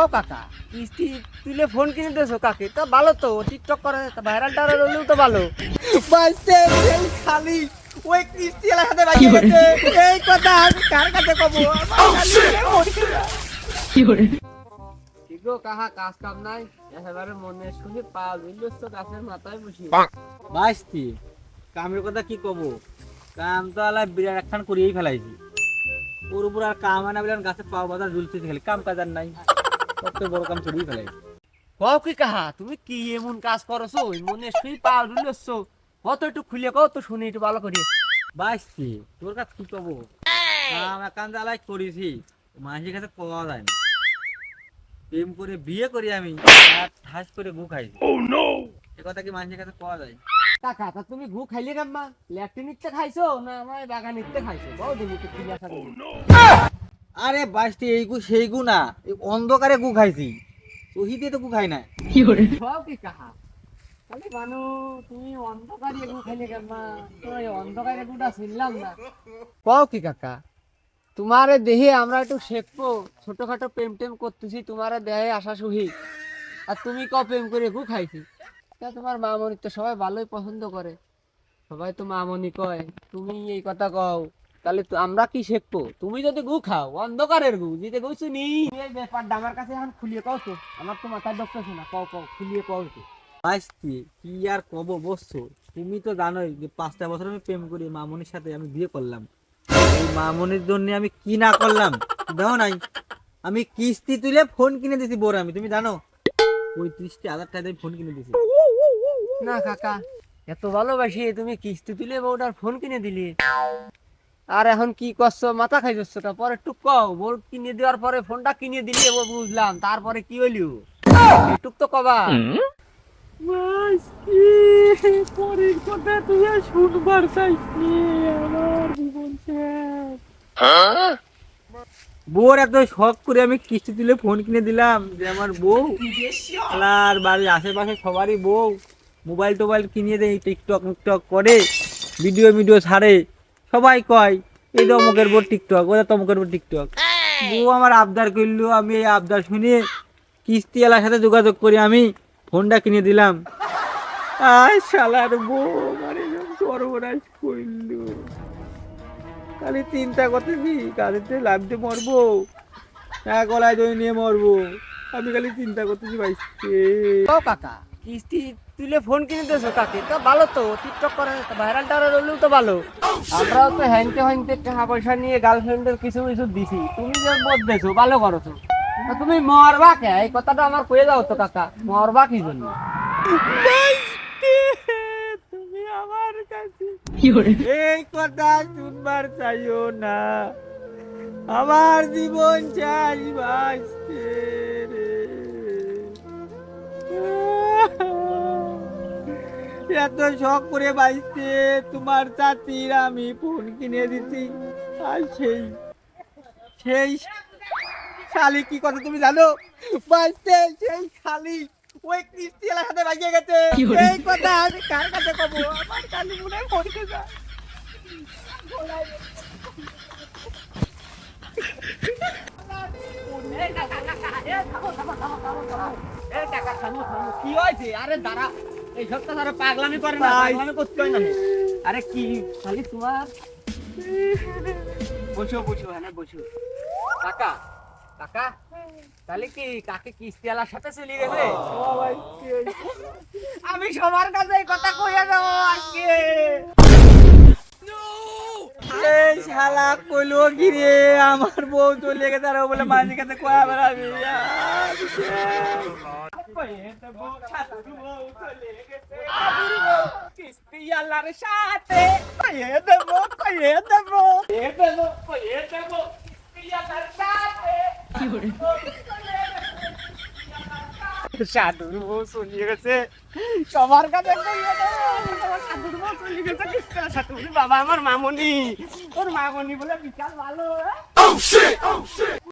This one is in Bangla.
ও কাকা কিস্তি তুলে ফোন কিনে দিয়েছ কাকে? তা ভালো তো টিকটক করে ভাইরাল টাইরাল হলেও তো ভালো। বাইতে খালি ওই কিস্তি এলার সাথে বাকি গেছে। এই কথা আমি কার কাছে কব? কি গো কাহা কাজ কাম নাই? একেবারে মনে শুনে পা দিলছ তো গাছের মাথায় বসি কামের কথা কি কব? কাম তো আলা বিরাট একখান করিয়েই ফেলাইছি। ওর উপর আর কাম আনা বলে গাছে পাও বাজার ঝুলতে খালি কাম কাজ আর নাই। কত বড় কাম কও কি কাহা তুমি কি এমন কাজ করছ? মনে শুই পা দিলছ কত একটু খুলে কও তো শুনি একটু ভালো করে বাইশটি তোর কাছে কি কব? কাম একান জ্বালাই করেছি মাঝে কাছে পাওয়া যায় না। প্রেম করে বিয়ে করি আমি আর ঠাস করে গু খাইছি। এ কথা কি মানুষের কাছে পাওয়া যায়? কাকা তা তুমি ঘু খাইলে কাম্মা ল্যাট্রিন নিতে খাইছো না আমার বাগান নিতে খাইছো? কও দিনি তো কি আশা আরে বাইশটি এই গু সেই গু না এই অন্ধকারে গু খাইছি। ওহিতে তো গু খাই না সব কি কাহা? খালি মানু তুমি অন্ধকারে গু খাইলে কাম্মা তো এই অন্ধকারে গুটা শুনলাম না। কও কি কাকা? তোমারে দেহে আমরা একটু শেখবো ছোটখাটো প্রেম টেম করতেছি তোমারে দেহে আশা সুহি আর তুমি ক প্রেম করে গু খাইছি? তা তোমার মামনি তো সবাই ভালোই পছন্দ করে। সবাই তো মামনি কয়, তুমি এই কথা কও, তাহলে আমরা কি শেখবো? তুমি যদি গু খাও, অন্ধকারের গু দিতে গেছো নি। এই ব্যাপারটা আমার কাছে এখন খুলিয়ে কও তো, আমার তো মাথায় ঢুকতেছে না, কও কও, খুলিয়ে কও তো। আসছি কি আর কব বসছো তুমি তো জানোই যে পাঁচটা বছর আমি প্রেম করি, মামনির সাথে আমি বিয়ে করলাম। এই মামনির জন্য আমি কি না করলাম? দেখো নাই। আমি কিস্তি তুলে ফোন কিনে দিছি বোর আমি, তুমি জানো? পঁয়ত্রিশটি হাজার টাকা দিয়ে ফোন কিনে দিছি। না কাকা। এত ভালোবাসি তুমি কিস্তি তুলে বউটার ফোন কিনে দিলি। আর এখন কি করছ? মাথা খাই যাচ্ছ তা পরে টুক কও। বউ কিনে দেওয়ার পরে ফোনটা কিনে দিলি ও বুঝলাম। তারপরে কি হইলিও টুক তো কবা। পরের কথা তুই শুনবার চাইছি আমার জীবন বউর এত শখ করে আমি কিস্তি তুলে ফোন কিনে দিলাম যে আমার বউ। আর বাড়ির আশেপাশে সবারই বউ। মোবাইল টোবাইল কিনে দেয়, টিকটক মিকটক করে, ভিডিও ভিডিও ছাড়ে। সবাই কয়, এই তো অমুকের বউ টিকটক ওরা তমুকের বউ টিকটক। বউ আমার আবদার করল, আমি এই আবদার শুনে কিস্তি এলার সাথে যোগাযোগ করে আমি ফোনটা কিনে দিলাম। আয় শালার বউ এরকম সর্বনাশ করল। খালি চিন্তা করতেছি কাঁদিতে লাভতে মরবো, না গলায় দই নিয়ে মরবো। আমি খালি চিন্তা করতেছি, ভাই কাকা। কিস্তি তুলে ফোন কিনে দিয়েছ কাকে? তো ভালো তো টিকটক করে ভাইরাল টাইরাল হলেও তো ভালো। আমরাও তো হ্যাংতে হ্যাংতে টাকা পয়সা নিয়ে গার্লফ্রেন্ডের কিছু কিছু দিছি। তুমি যে বদলেছো ভালো করছ। তা তুমি মরবা কে? এই কথাটা আমার কয়ে দাও তো কাকা মরবা কি জন্য? তুমি আমার কাছে এই কথা শুনবার চাইও না। আমার জীবন চাই বাঁচতে। এত শখ করে বাঁচতে তোমার চাতির আমি ফোন কিনে দিছি আর সেই সেই শালি কি কথা তুমি জানো বাঁচতে সেই শালি ওই কিস্তি এলার সাথে বাগিয়ে গেছে এই কথা আমি কার কাছে কব আমার কালি মনে হয় কি হয়েছে? আরে দাঁড়া এই সপ্তাহ তারা পাগলামি করে না পাগলামি করতে হয় না। আরে কি খালি তোমার? বসো বসো হ্যাঁ বসো। কাকা কাকা তাহলে কি কাকে কিস্তি আলার সাথে চলে আমি সবার কাছে এই কথা কইয়া যাব আজকে। এই শালা কইলো কি রে? আমার বউ চলে গেছে আর বলে মাঝে কাছে কয়া বেড়াবি? সাধুর বউ চলিয়ে গেছে সবার কাছে সাধুর বউ চলিয়ে গেছে বাবা আমার মামনি ওর মামনি বলে বিশাল ভালো?